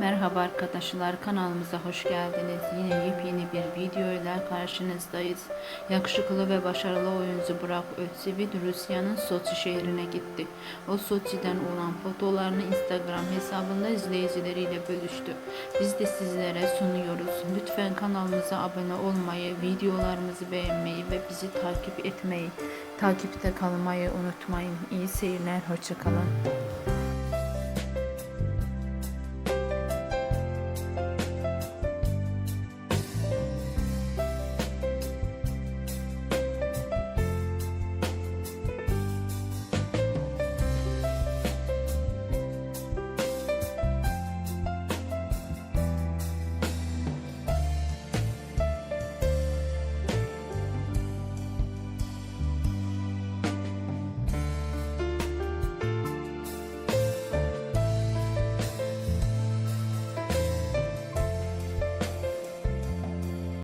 Merhaba arkadaşlar kanalımıza hoş geldiniz. Yine yepyeni bir video ile karşınızdayız. Yakışıklı ve başarılı oyuncu Burak Özçivit Rusya'nın Soçi şehrine gitti. O Soçi'den olan fotolarını Instagram hesabında izleyicileriyle bölüştü. Biz de sizlere sunuyoruz. Lütfen kanalımıza abone olmayı, videolarımızı beğenmeyi ve bizi takip etmeyi, takipte kalmayı unutmayın. İyi seyirler, hoşçakalın.